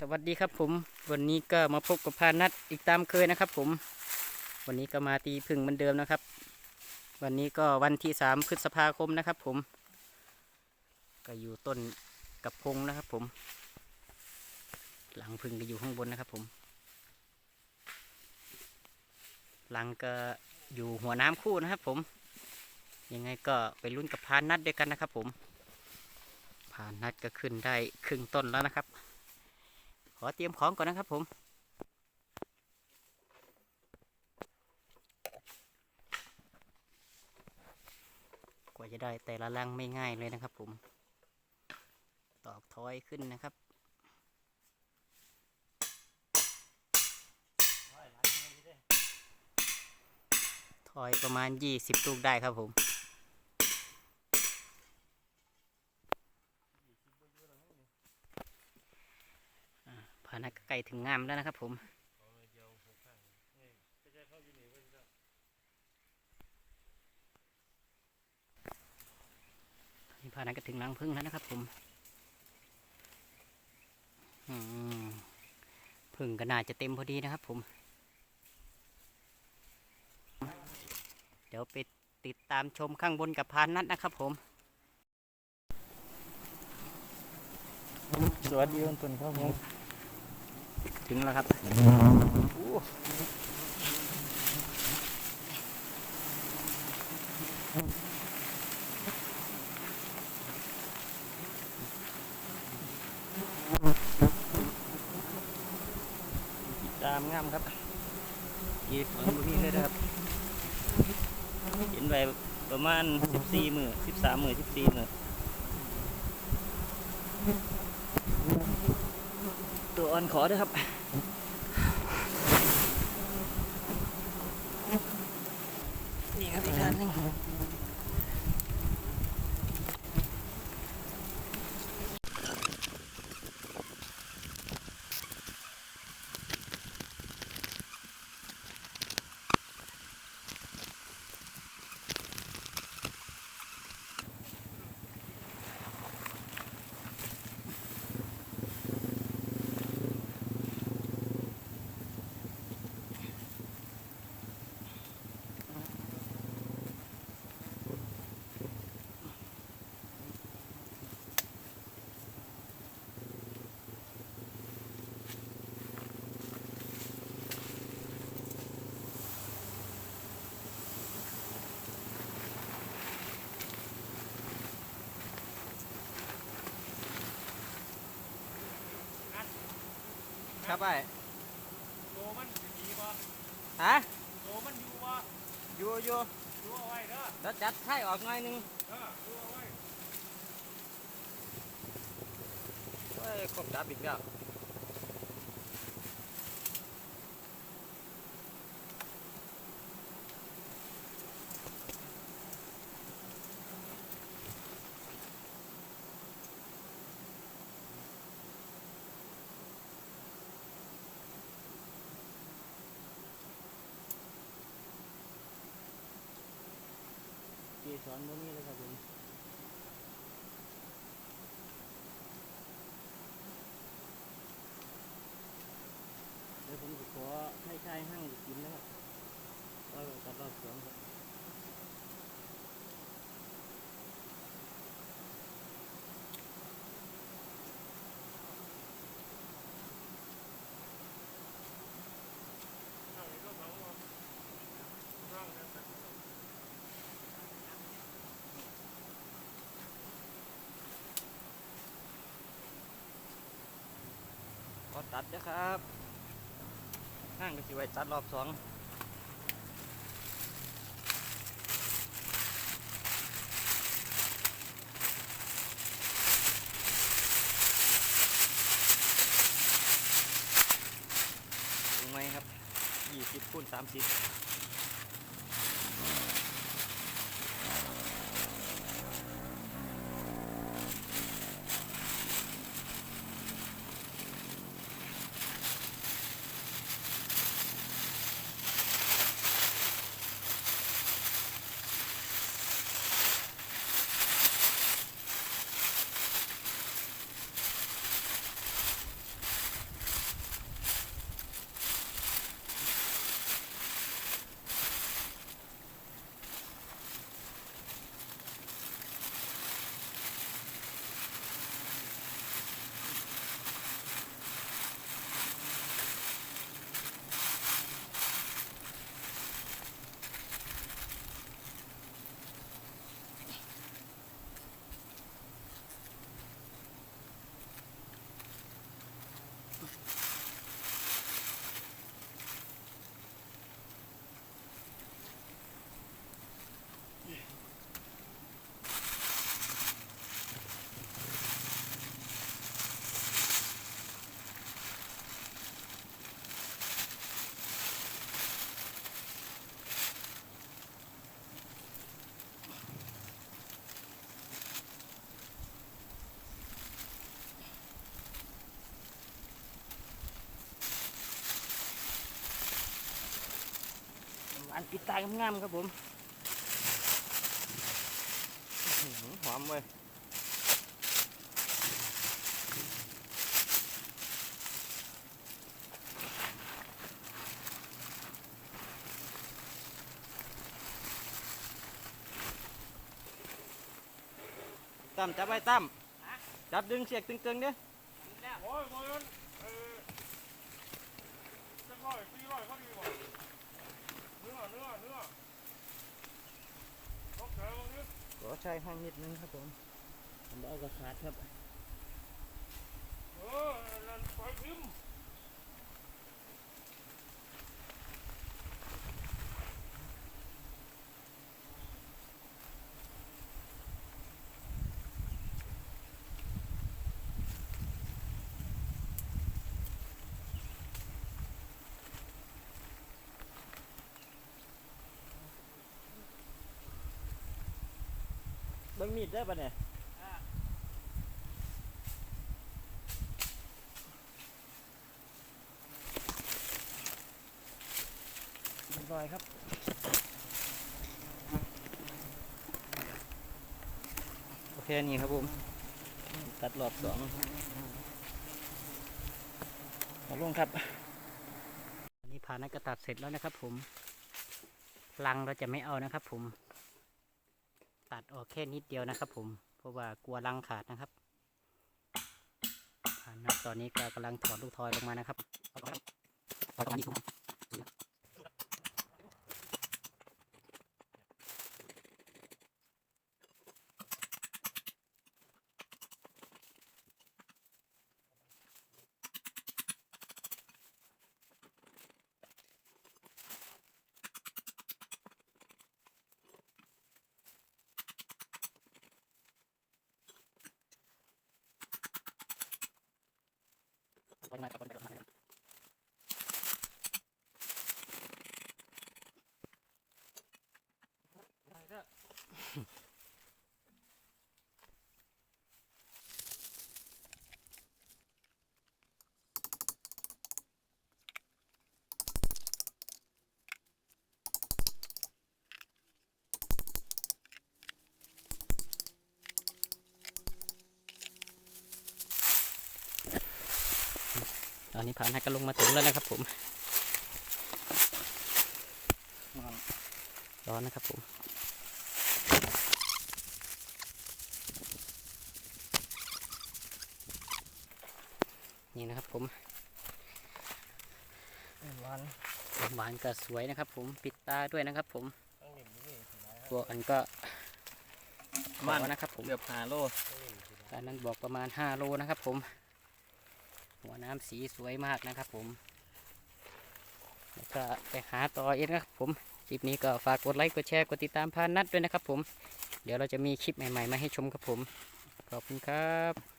สวัสดีครับผม วันนี้ก็มาพบกับพานัดอีกตามเคยนะครับ ผม วันนี้ก็มาตีพึ่งเหมือนเดิมนะครับ วันนี้ก็วันที่สามพฤษภาคมนะครับ ผม ก็อยู่ต้นกับพงนะครับ ผม หลังพึ่งก็อยู่ข้างบนนะครับ ผม หลังก็อยู่หัวน้ำคู่นะครับ ผม ยังไงก็ไปลุ้นกับพานัดด้วยกันนะครับ ผมพานัดก็ขึ้นได้ครึ่งต้นแล้วนะครับ ขอเตรียมของก่อนนะครับผม กว่าจะได้แต่ละลังไม่ง่ายเลยนะครับผม ตอกทอยขึ้นนะครับทอยประมาณ 20 ลูกได้ครับผมานักไก่ถึงงามแล้วนะครับผมนี่พานักก็ถึงรังพึ่งแล้วนะครับผมอืมพึ่งก็น่าจะเต็มพอดีนะครับผม เดี๋ยวไปติดตามชมข้างบนกับพานนัดนะครับผม สวัสดีคุณตุนครับผม ถึงแล้วครับตามงามครับยีสองมือเลยนะครับ เห็นไปประมาณสิบสี่มือสิบสามมือสิบสี่มือ ตัวอ่อนขอด้วยครับนี่ครับอีกคันหนึง ครับไปโตมันสิดีบ่ฮะโตมันอยู่บ่อยู่อยู่ดูเอาไว้เด้อแล้วจัดไข่ออกหน่อยหนึงเออดูเอาไว้เฮ้ยครบจับอีกแล้ว สอนตรงนี้เลยครับผมเดี๋ยวผมจะขอให้ชายห้างกินนะครับก็ตัดรอบสองครับ เอาอีกรอบสองบ่ร่างแล้วแต่ ขอ ตัดนะครับห้างก็สิไว้ตัดรอบสองลงไหมครับยี่สิบคูณสามสิบ เปิดตางามๆครับผมอื้อหือหอมเว้ยตั้มจับไว้ตั้มจับดึงเสียกตึงๆเด้อโอ้ยโอ้ยมันเออจะร้อยสี่ร้อยก็ดีกว่าเนื้อเนื้อเนื้อลกแถวนี้ขอใช้ห้องนิดนึงครับผมผมเอากระขาดครับ เออนั่นปล่อยพิมพ์ เบิ่งมีดได้ปะเนี่ยเรียบร้อยครับโอเคนี่ครับผมตัดรอบสองเอาลงครับอันนี้ผ่านนักกระตัดเสร็จแล้วนะครับผมลังเราจะไม่เอานะครับผม ตัดออกแค่นิดเดียวนะครับ ผม เพราะว่ากลัวรังขาดนะครับตอนนี้ก็กำลังถอดลูกทอยลงมานะครับถอดออกมาอีก 哎，我这个。 ตอนนี้ผ่านนักก็ลงมาถึงแล้วนะครับผมร้อนนะครับผมนี่นะครับผมวันหวานก็สวยนะครับ ผมปิดตาด้วยนะครับ ผมตัวอันก็ขอนะครับผมเกือบหาโลอันนั้นบอกประมาณ5โลนะครับ ผม หัวน้ำสีสวยมากนะครับผม แล้วก็ไปหาต่อเองนะครับผม คลิปนี้ก็ฝากกดไลค์ กดแชร์ กดติดตามพานัดด้วยนะครับผม เดี๋ยวเราจะมีคลิปใหม่ๆ มาให้ชมครับผม ขอบคุณครับ